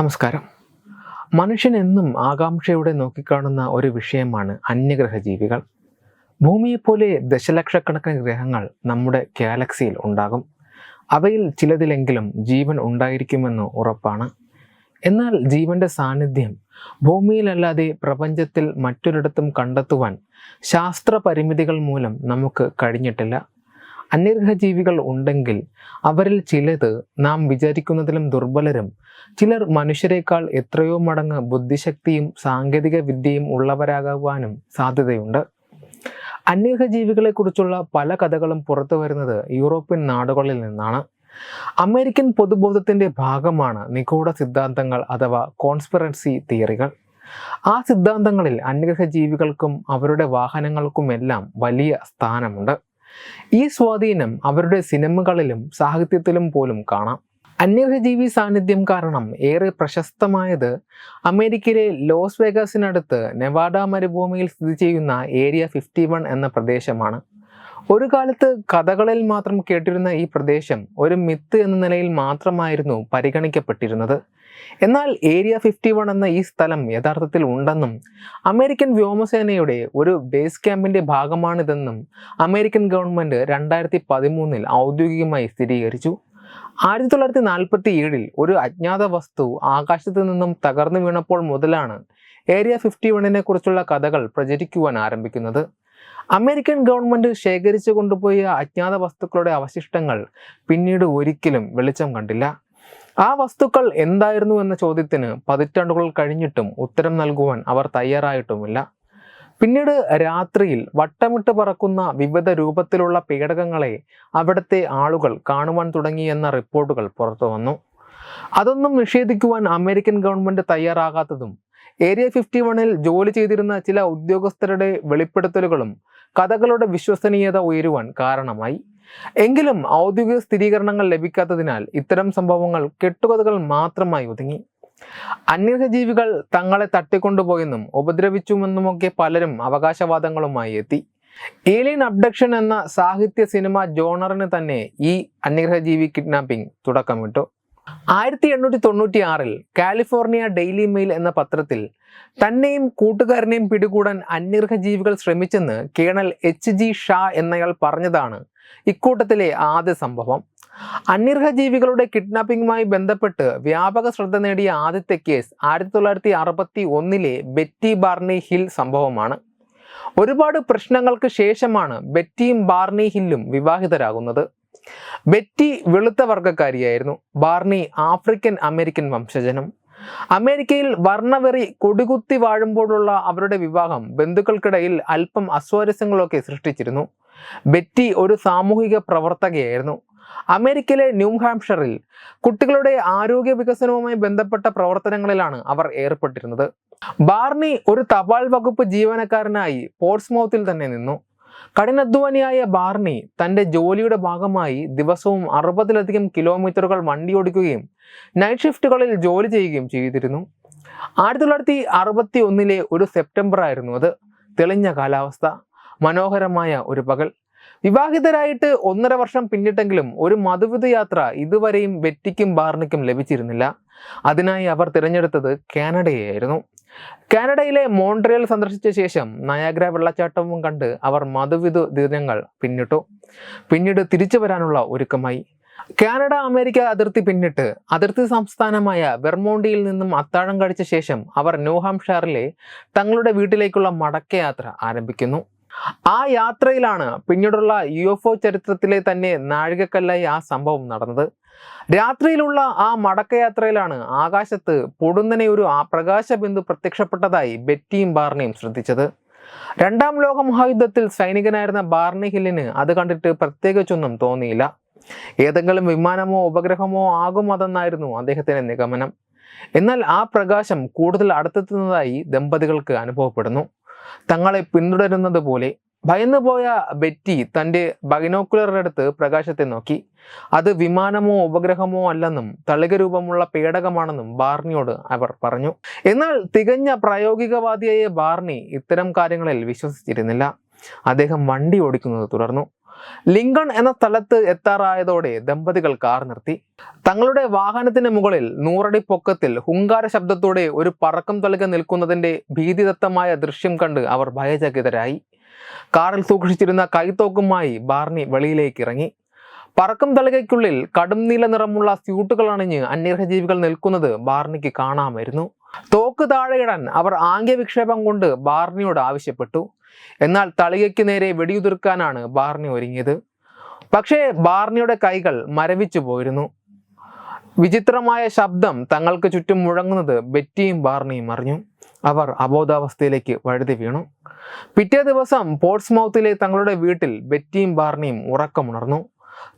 നമസ്കാരം. മനുഷ്യൻ എന്നും ആകാംക്ഷയോടെ നോക്കിക്കാണുന്ന ഒരു വിഷയമാണ് അന്യഗ്രഹ ജീവികൾ ഭൂമിയെപ്പോലെ ദശലക്ഷക്കണക്കിന് ഗ്രഹങ്ങൾ നമ്മുടെ ഗാലക്സിയിൽ ഉണ്ടാകും. അവയിൽ ചിലതിലെങ്കിലും ജീവൻ ഉണ്ടായിരിക്കുമെന്ന് ഉറപ്പാണ്. എന്നാൽ ജീവന്റെ സാന്നിധ്യം ഭൂമിയിലല്ലാതെ പ്രപഞ്ചത്തിൽ മറ്റൊരിടത്തും കണ്ടെത്തുവാൻ ശാസ്ത്ര പരിമിതികൾ മൂലം നമുക്ക് കഴിഞ്ഞിട്ടില്ല. അന്യഗ്രഹ ജീവികൾ ഉണ്ടെങ്കിൽ അവരിൽ ചിലത് നാം വിചാരിക്കുന്നതിലും ദുർബലരും. ചിലർ മനുഷ്യരെക്കാൾ എത്രയോ മടങ്ങ് ബുദ്ധിശക്തിയും സാങ്കേതിക വിദ്യയും ഉള്ളവരാകുവാനും സാധ്യതയുണ്ട്. അന്യഗ്രഹജീവികളെക്കുറിച്ചുള്ള ജീവികളെ കുറിച്ചുള്ള പല കഥകളും പുറത്തു വരുന്നത് യൂറോപ്യൻ നാടുകളിൽ നിന്നാണ്. അമേരിക്കൻ പൊതുബോധത്തിന്റെ ഭാഗമാണ് നിഗൂഢ സിദ്ധാന്തങ്ങൾ അഥവാ കോൺസ്പിറൻസി തിയറികൾ. ആ സിദ്ധാന്തങ്ങളിൽ അന്യഗ്രഹ ജീവികൾക്കും അവരുടെ വാഹനങ്ങൾക്കുമെല്ലാം വലിയ സ്ഥാനമുണ്ട്. ഈ സ്വാധീനം അവരുടെ സിനിമകളിലും സാഹിത്യത്തിലും പോലും കാണാം. അന്യഗ്രഹജീവി സാന്നിധ്യം കാരണം ഏറെ പ്രശസ്തമായത് അമേരിക്കയിലെ ലോസ് വേഗാസിനടുത്ത് നെവാഡ മരുഭൂമിയിൽ സ്ഥിതി ചെയ്യുന്ന ഏരിയ ഫിഫ്റ്റി വൺ എന്ന പ്രദേശമാണ്. ഒരു കാലത്ത് കഥകളിൽ മാത്രം കേട്ടിരുന്ന ഈ പ്രദേശം ഒരു മിത്ത് എന്ന നിലയിൽ മാത്രമായിരുന്നു പരിഗണിക്കപ്പെട്ടിരുന്നത്. എന്നാൽ ഏരിയ ഫിഫ്റ്റി വൺ എന്ന ഈ സ്ഥലം യഥാർത്ഥത്തിൽ ഉണ്ടെന്നും അമേരിക്കൻ വ്യോമസേനയുടെ ഒരു ബേസ് ക്യാമ്പിന്റെ ഭാഗമാണിതെന്നും അമേരിക്കൻ ഗവൺമെന്റ് രണ്ടായിരത്തി പതിമൂന്നിൽ ഔദ്യോഗികമായി സ്ഥിരീകരിച്ചു. ആയിരത്തി തൊള്ളായിരത്തി നാൽപ്പത്തി ഏഴിൽ ഒരു അജ്ഞാത വസ്തു ആകാശത്ത് നിന്നും തകർന്നു വീണപ്പോൾ മുതലാണ് ഏരിയ ഫിഫ്റ്റി വണ്ണിനെ കുറിച്ചുള്ള കഥകൾ പ്രചരിക്കുവാൻ ആരംഭിക്കുന്നത്. അമേരിക്കൻ ഗവൺമെന്റ് ശേഖരിച്ചു കൊണ്ടുപോയ അജ്ഞാത വസ്തുക്കളുടെ അവശിഷ്ടങ്ങൾ പിന്നീട് ഒരിക്കലും വെളിച്ചം കണ്ടില്ല. ആ വസ്തുക്കൾ എന്തായിരുന്നു എന്ന ചോദ്യത്തിന് പതിറ്റാണ്ടുകൾ കഴിഞ്ഞിട്ടും ഉത്തരം നൽകുവാൻ അവർ തയ്യാറായിട്ടുമില്ല. പിന്നീട് രാത്രിയിൽ വട്ടമിട്ട് പറക്കുന്ന വിവിധ രൂപത്തിലുള്ള പേടകങ്ങളെ അവിടുത്തെ ആളുകൾ കാണുവാൻ തുടങ്ങി എന്ന റിപ്പോർട്ടുകൾ പുറത്തു വന്നു. അതൊന്നും നിഷേധിക്കുവാൻ അമേരിക്കൻ ഗവൺമെന്റ് തയ്യാറാകാത്തതും ഏരിയ ഫിഫ്റ്റി വണ്ണിൽ ജോലി ചെയ്തിരുന്ന ചില ഉദ്യോഗസ്ഥരുടെ വെളിപ്പെടുത്തലുകളും കഥകളുടെ വിശ്വസനീയത ഉയരുവാൻ കാരണമായി. എങ്കിലും ഔദ്യോഗിക സ്ഥിരീകരണങ്ങൾ ലഭിക്കാത്തതിനാൽ ഇത്തരം സംഭവങ്ങൾ കെട്ടുകഥകൾ മാത്രമായി ഒതുങ്ങി. അന്യജീവികൾ തങ്ങളെ തട്ടിക്കൊണ്ടുപോയെന്നും ഉപദ്രവിച്ചുമെന്നുമൊക്കെ പലരും അവകാശവാദങ്ങളുമായി എത്തി. ഏലിയൻ അബ്ഡക്ഷൻ എന്ന സാഹിത്യ സിനിമ ജോണറിന് തന്നെ ഈ അന്യഗ്രഹജീവി കിഡ്നാപ്പിംഗ് തുടക്കമിട്ടു. ആയിരത്തി എണ്ണൂറ്റി തൊണ്ണൂറ്റി ആറിൽ കാലിഫോർണിയ ഡെയിലി മെയിൽ എന്ന പത്രത്തിൽ തന്നെയും കൂട്ടുകാരനെയും പിടികൂടാൻ അന്യഗ്രഹജീവികൾ ശ്രമിച്ചെന്ന് കേണൽ എച്ച് ജി ഷാ എന്നയാൾ പറഞ്ഞതാണ് ഇക്കൂട്ടത്തിലെ ആദ്യ സംഭവം. അന്യർഹ ജീവികളുടെ കിഡ്നാപ്പിംഗുമായി ബന്ധപ്പെട്ട് വ്യാപക ശ്രദ്ധ നേടിയ ആദ്യത്തെ കേസ് ആയിരത്തി തൊള്ളായിരത്തി അറുപത്തി ഒന്നിലെ ബെറ്റി ബാർണി ഹിൽ സംഭവമാണ്. ഒരുപാട് പ്രശ്നങ്ങൾക്ക് ശേഷമാണ് ബെറ്റിയും ബാർണി ഹില്ലും വിവാഹിതരാകുന്നത്. ബെറ്റി വെളുത്ത വർഗക്കാരിയായിരുന്നു ബാർണി ആഫ്രിക്കൻ അമേരിക്കൻ വംശജനം. അമേരിക്കയിൽ വർണവെറി കൊടികുത്തി വാഴുമ്പോഴുള്ള അവരുടെ വിവാഹം ബന്ധുക്കൾക്കിടയിൽ അല്പം അസ്വാരസ്യങ്ങളൊക്കെ സൃഷ്ടിച്ചിരുന്നു. ബെറ്റി ഒരു സാമൂഹിക പ്രവർത്തകയായിരുന്നു. അമേരിക്കയിലെ ന്യൂ ഹാംഷറിൽ കുട്ടികളുടെ ആരോഗ്യ വികസനവുമായി ബന്ധപ്പെട്ട പ്രവർത്തനങ്ങളിലാണ് അവർ ഏർപ്പെട്ടിരുന്നത്. ബാർണി ഒരു തപാൽ വകുപ്പ് ജീവനക്കാരനായി പോർട്സ്മൗത്തിൽ തന്നെ നിന്നു. കഠിനാധ്വാനിയായ ബാർണി തന്റെ ജോലിയുടെ ഭാഗമായി ദിവസവും അറുപതിലധികം കിലോമീറ്ററുകൾ വണ്ടി ഓടിക്കുകയും നൈറ്റ് ഷിഫ്റ്റുകളിൽ ജോലി ചെയ്യുകയും ചെയ്തിരുന്നു. ആയിരത്തി തൊള്ളായിരത്തി അറുപത്തി ഒന്നിലെ ഒരു സെപ്റ്റംബർ ആയിരുന്നു അത്. തെളിഞ്ഞ കാലാവസ്ഥ. മനോഹരമായ ഒരു പകൽ. വിവാഹിതരായിട്ട് ഒന്നര വർഷം പിന്നിട്ടെങ്കിലും ഒരു മധുവിധ യാത്ര ഇതുവരെയും വെറ്റിക്കും ബാർണിക്കും ലഭിച്ചിരുന്നില്ല. അതിനായി അവർ തിരഞ്ഞെടുത്തത് കാനഡയായിരുന്നു കാനഡയിലെ മോൺട്രിയൽ സന്ദർശിച്ച ശേഷം നയാഗ്ര വെള്ളച്ചാട്ടവും കണ്ട് അവർ മധുവിധു ദിനങ്ങൾ പിന്നിട്ടു. പിന്നീട് തിരിച്ചു വരാനുള്ള ഒരുക്കമായി. കാനഡ അമേരിക്ക അതിർത്തി പിന്നിട്ട് അതിർത്തി സംസ്ഥാനമായ വെർമോണ്ടിയിൽ നിന്നും അത്താഴം കഴിച്ച ശേഷം അവർ ന്യൂഹാംഷാറിലെ തങ്ങളുടെ വീട്ടിലേക്കുള്ള മടക്കയാത്ര ആരംഭിക്കുന്നു. ആ യാത്രയിലാണ് പിന്നീടുള്ള യു എഫ് ഒ ചരിത്രത്തിലെ തന്നെ നാഴികക്കല്ലായി ആ സംഭവം നടന്നത്. രാത്രിയിലുള്ള ആ മടക്കയാത്രയിലാണ് ആകാശത്ത് പൊടുന്നനെ ഒരു ആ പ്രകാശബിന്ദു പ്രത്യക്ഷപ്പെട്ടതായി ബെറ്റിയും ബാർണിയും ശ്രദ്ധിച്ചത്. രണ്ടാം ലോക മഹായുദ്ധത്തിൽ സൈനികനായിരുന്ന ബാർണി ഹില്ലിന് അത് കണ്ടിട്ട് പ്രത്യേകിച്ചൊന്നും തോന്നിയില്ല. ഏതെങ്കിലും വിമാനമോ ഉപഗ്രഹമോ ആകും അതെന്നായിരുന്നു അദ്ദേഹത്തിന്റെ നിഗമനം. എന്നാൽ ആ പ്രകാശം കൂടുതൽ അടുത്തെത്തുന്നതായി ദമ്പതികൾക്ക് അനുഭവപ്പെടുന്നു. തങ്ങളെ പിന്തുടരുന്നത് പോലെ ഭയന്നുപോയ ബെറ്റി തന്റെ ബൈനോക്കുലറുടെ അടുത്ത് പ്രകാശത്തെ നോക്കി. അത് വിമാനമോ ഉപഗ്രഹമോ അല്ലെന്നും തളികരൂപമുള്ള പേടകമാണെന്നും ബാർണിയോട് അവർ പറഞ്ഞു. എന്നാൽ തികഞ്ഞ പ്രായോഗികവാദിയായ ബാർണി ഇത്തരം കാര്യങ്ങളിൽ വിശ്വസിച്ചിരുന്നില്ല. അദ്ദേഹം വണ്ടി ഓടിക്കുന്നത് തുടർന്നു. ലിങ്കൺ എന്ന സ്ഥലത്ത് എത്താറായതോടെ ദമ്പതികൾ കാർ നിർത്തി. തങ്ങളുടെ വാഹനത്തിന് മുകളിൽ നൂറടി പൊക്കത്തിൽ ഹുങ്കാര ശബ്ദത്തോടെ ഒരു പറക്കം തളിക നിൽക്കുന്നതിന്റെ ഭീതിദത്തമായ ദൃശ്യം കണ്ട് അവർ ഭയചകിതരായി. കാറിൽ സൂക്ഷിച്ചിരുന്ന കൈത്തോക്കുമായി ബാർണി വെളിയിലേക്ക് ഇറങ്ങി പറക്കം തളികയ്ക്കുള്ളിൽ കടും നീല നിറമുള്ള സ്യൂട്ടുകൾ അണിഞ്ഞ് അന്യഗ്രഹജീവികൾ നിൽക്കുന്നത് ബാർണിക്ക് കാണാമായിരുന്നു. തോക്ക് താഴെയിടാൻ അവർ ആംഗ്യവിക്ഷേപം കൊണ്ട് ബാർണിയോട് ആവശ്യപ്പെട്ടു. എന്നാൽ തളികയ്ക്ക് നേരെ വെടിയുതിർക്കാനാണ് ബാർണി ഒരുങ്ങിയത്. പക്ഷേ ബാർണിയുടെ കൈകൾ മരവിച്ചു പോയിരുന്നു. വിചിത്രമായ ശബ്ദം തങ്ങൾക്ക് ചുറ്റും മുഴങ്ങുന്നത് ബെറ്റിയും ബാർണിയും അറിഞ്ഞു. അവർ അബോധാവസ്ഥയിലേക്ക് വഴുതി വീണു. പിറ്റേ ദിവസം പോർട്സ്മൗത്തിലെ തങ്ങളുടെ വീട്ടിൽ ബെറ്റിയും ബാർണിയും ഉറക്കമുണർന്നു.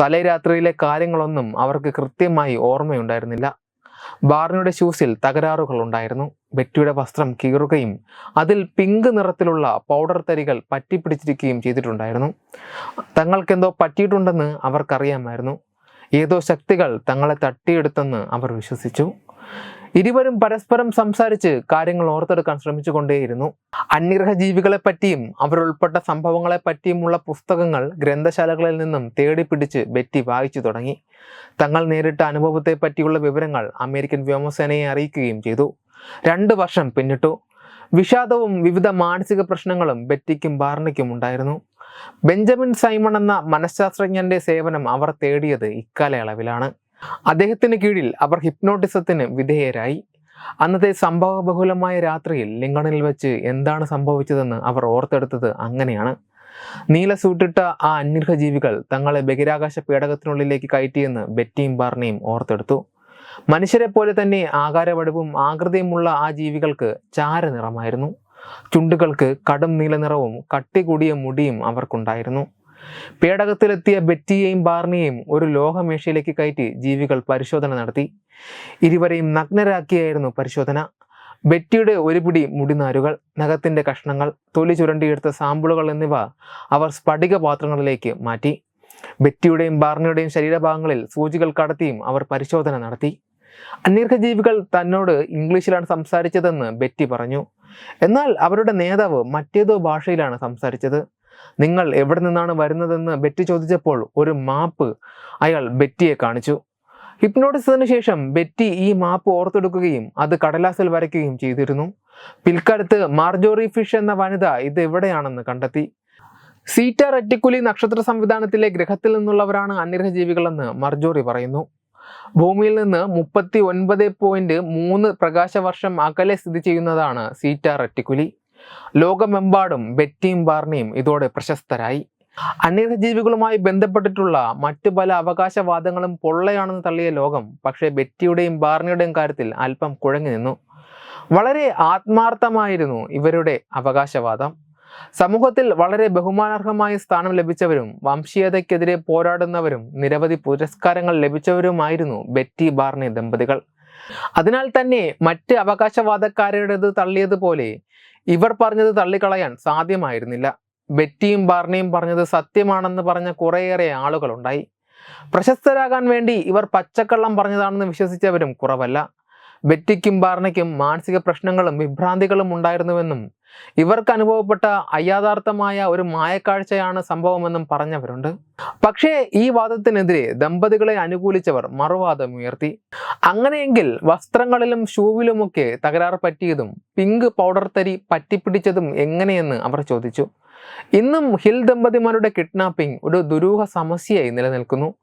തലേ രാത്രിയിലെ കാര്യങ്ങളൊന്നും അവർക്ക് കൃത്യമായി ഓർമ്മയുണ്ടായിരുന്നില്ല. ബാർണിയുടെ ഷൂസിൽ തകരാറുകൾ ഉണ്ടായിരുന്നു ബെറ്റിയുടെ വസ്ത്രം കീറുകയും അതിൽ പിങ്ക് നിറത്തിലുള്ള പൗഡർ തരികൾ പറ്റിപ്പിടിച്ചിരിക്കുകയും ചെയ്തിട്ടുണ്ടായിരുന്നു. തങ്ങൾക്കെന്തോ പറ്റിയിട്ടുണ്ടെന്ന് അവർക്കറിയാമായിരുന്നു. ഏതോ ശക്തികൾ തങ്ങളെ തട്ടിയെടുത്തെന്ന് അവർ വിശ്വസിച്ചു. ഇരുവരും പരസ്പരം സംസാരിച്ച് കാര്യങ്ങൾ ഓർത്തെടുക്കാൻ ശ്രമിച്ചുകൊണ്ടേയിരുന്നു. അന്യഗ്രഹ ജീവികളെ പറ്റിയും അവരുൾപ്പെട്ട സംഭവങ്ങളെ പറ്റിയുമുള്ള പുസ്തകങ്ങൾ ഗ്രന്ഥശാലകളിൽ നിന്നും തേടിപ്പിടിച്ച് ബെറ്റി വായിച്ചു തുടങ്ങി. തങ്ങൾ നേരിട്ട അനുഭവത്തെ പറ്റിയുള്ള വിവരങ്ങൾ അമേരിക്കൻ വ്യോമസേനയെ അറിയിക്കുകയും ചെയ്തു. രണ്ട് വർഷം പിന്നിട്ടു. വിഷാദവും വിവിധ മാനസിക പ്രശ്നങ്ങളും ബെറ്റിക്കും ബാർണിക്കും ഉണ്ടായിരുന്നു. ബെഞ്ചമിൻ സൈമൺ എന്ന മനഃശാസ്ത്രജ്ഞന്റെ സേവനം അവർ തേടിയത് ഇക്കാലയളവിലാണ്. അദ്ദേഹത്തിന് കീഴിൽ അവർ ഹിപ്നോട്ടിസത്തിന് വിധേയരായി. അന്നത്തെ സംഭവബഹുലമായ രാത്രിയിൽ ലിങ്കണിൽ വെച്ച് എന്താണ് സംഭവിച്ചതെന്ന് അവർ ഓർത്തെടുത്തത് അങ്ങനെയാണ്. നീല സൂട്ടിട്ട ആ അന്യഗ്രഹ ജീവികൾ തങ്ങളെ ബഹിരാകാശ പേടകത്തിനുള്ളിലേക്ക് കയറ്റിയെന്ന് ബെറ്റിയും ബാർണിയും ഓർത്തെടുത്തു. മനുഷ്യരെ പോലെ തന്നെ ആകാരവടിവും ആകൃതിയുമുള്ള ആ ജീവികൾക്ക് ചാരനിറമായിരുന്നു. ചുണ്ടുകൾക്ക് കടും നീല നിറവും കട്ടി കൂടിയ മുടിയും അവർക്കുണ്ടായിരുന്നു. പേടകത്തിലെത്തിയ ബെറ്റിയെയും ബാർണിയെയും ഒരു ലോഹമേശയിലേക്ക് കയറ്റി ജീവികൾ പരിശോധന നടത്തി. ഇരുവരെയും നഗ്നരാക്കിയായിരുന്നു പരിശോധന. ബെറ്റിയുടെ ഒരു പിടി മുടിനാരുകൾ നഖത്തിന്റെ കഷ്ണങ്ങൾ തൊലി ചുരണ്ടിയെടുത്ത സാമ്പിളുകൾ എന്നിവ അവർ സ്ഫടിക പാത്രങ്ങളിലേക്ക് മാറ്റി. ബെറ്റിയുടെയും ബാർണിയുടെയും ശരീരഭാഗങ്ങളിൽ സൂചികൾ കടത്തിയും അവർ പരിശോധന നടത്തി. അന്യർഹജീവികൾ തന്നോട് ഇംഗ്ലീഷിലാണ് സംസാരിച്ചതെന്ന് ബെറ്റി പറഞ്ഞു. എന്നാൽ അവരുടെ നേതാവ് മറ്റേതോ ഭാഷയിലാണ് സംസാരിച്ചത്. നിങ്ങൾ എവിടെ നിന്നാണ് വരുന്നതെന്ന് ബെറ്റി ചോദിച്ചപ്പോൾ ഒരു മാപ്പ് അയാൾ ബെറ്റിയെ കാണിച്ചു. ഹിപ്നോട്ടിസത്തിന് ശേഷം ബെറ്റി ഈ മാപ്പ് ഓർത്തെടുക്കുകയും അത് കടലാസിൽ വരയ്ക്കുകയും ചെയ്തിരുന്നു. പിൽക്കാലത്ത് മാർജോറി ഫിഷ് എന്ന വനിത ഇത് എവിടെയാണെന്ന് കണ്ടെത്തി. സീറ്റ റെറ്റിക്കുലി നക്ഷത്ര സംവിധാനത്തിലെ ഗ്രഹത്തിൽ നിന്നുള്ളവരാണ് അന്യഗ്രഹ ജീവികളെന്ന് മർജോറി പറയുന്നു. ഭൂമിയിൽ നിന്ന് മുപ്പത്തി ഒൻപത് പോയിന്റ് മൂന്ന് പ്രകാശവർഷം അകലെ സ്ഥിതി ചെയ്യുന്നതാണ് സീറ്റ റെറ്റിക്കുലി. ലോകമെമ്പാടും ബെറ്റിയും ബാർണിയും ഇതോടെ പ്രശസ്തരായി. അന്യജീവികളുമായി ബന്ധപ്പെട്ടിട്ടുള്ള മറ്റു പല അവകാശവാദങ്ങളും പൊള്ളയാണെന്ന് തള്ളിയ ലോകം പക്ഷേ ബെറ്റിയുടെയും ബാർണിയുടെയും കാര്യത്തിൽ അല്പം കുഴങ്ങി നിന്നു. വളരെ ആത്മാർത്ഥമായിരുന്നു ഇവരുടെ അവകാശവാദം. സമൂഹത്തിൽ വളരെ ബഹുമാനാർഹമായ സ്ഥാനം ലഭിച്ചവരും വംശീയതയ്ക്കെതിരെ പോരാടുന്നവരും നിരവധി പുരസ്കാരങ്ങൾ ലഭിച്ചവരുമായിരുന്നു ബെറ്റി ബാർണി ദമ്പതികൾ. അതിനാൽ തന്നെ മറ്റ് അവകാശവാദക്കാരുടേത് തള്ളിയതുപോലെ ഇവർ പറഞ്ഞത് തള്ളിക്കളയാൻ സാധ്യമായിരുന്നില്ല. ബെറ്റിയും ബാർണിയും പറഞ്ഞത് സത്യമാണെന്ന് പറഞ്ഞ കുറേയേറെ ആളുകളുണ്ടായി. പ്രശസ്തരാകാൻ വേണ്ടി ഇവർ പച്ചക്കള്ളം പറഞ്ഞതാണെന്ന് വിശ്വസിച്ചവരും കുറവല്ല. ബെറ്റിക്കും ബാർണയ്ക്കും മാനസിക പ്രശ്നങ്ങളും വിഭ്രാന്തികളും ഉണ്ടായിരുന്നുവെന്നും ഇവർക്ക് അനുഭവപ്പെട്ട അയാഥാർത്ഥമായ ഒരു മായക്കാഴ്ചയാണ് സംഭവമെന്നും പറഞ്ഞവരുണ്ട്. പക്ഷേ ഈ വാദത്തിനെതിരെ ദമ്പതികളെ അനുകൂലിച്ചവർ മറുവാദം ഉയർത്തി. അങ്ങനെയെങ്കിൽ വസ്ത്രങ്ങളിലും ഷൂവിലുമൊക്കെ തകരാറ് പറ്റിയതും പിങ്ക് പൗഡർ തരി പറ്റിപ്പിടിച്ചതും എങ്ങനെയെന്ന് അവർ ചോദിച്ചു. ഇന്നും ഹിൽ ദമ്പതിമാരുടെ കിഡ്നാപ്പിംഗ് ഒരു ദുരൂഹ സമസ്യയായി നിലനിൽക്കുന്നു.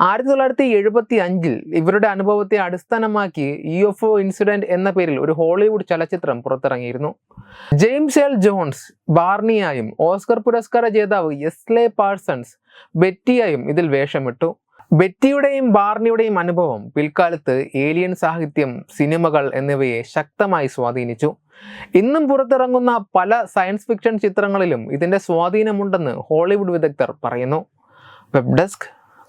ആയിരത്തി തൊള്ളായിരത്തി എഴുപത്തി അഞ്ചിൽ ഇവരുടെ അനുഭവത്തെ അടിസ്ഥാനമാക്കി ഇ എഫ് ഒ ഇൻസിഡന്റ് എന്ന പേരിൽ ഒരു ഹോളിവുഡ് ചലച്ചിത്രം പുറത്തിറങ്ങിയിരുന്നു. ജെയിംസ് എൽ ജോൺസ് ബാർണിയായും ഓസ്കർ പുരസ്കാര ജേതാവ് എസ്ലെ പാഴ്സൺസ് ബെറ്റിയായും ഇതിൽ വേഷമിട്ടു. ബെറ്റിയുടെയും ബാർണിയുടെയും അനുഭവം പിൽക്കാലത്ത് ഏലിയൻ സാഹിത്യം സിനിമകൾ എന്നിവയെ ശക്തമായി സ്വാധീനിച്ചു. ഇന്നും പുറത്തിറങ്ങുന്ന പല സയൻസ് ഫിക്ഷൻ ചിത്രങ്ങളിലും ഇതിന്റെ സ്വാധീനമുണ്ടെന്ന് ഹോളിവുഡ് വിദഗ്ധർ പറയുന്നു. Web desk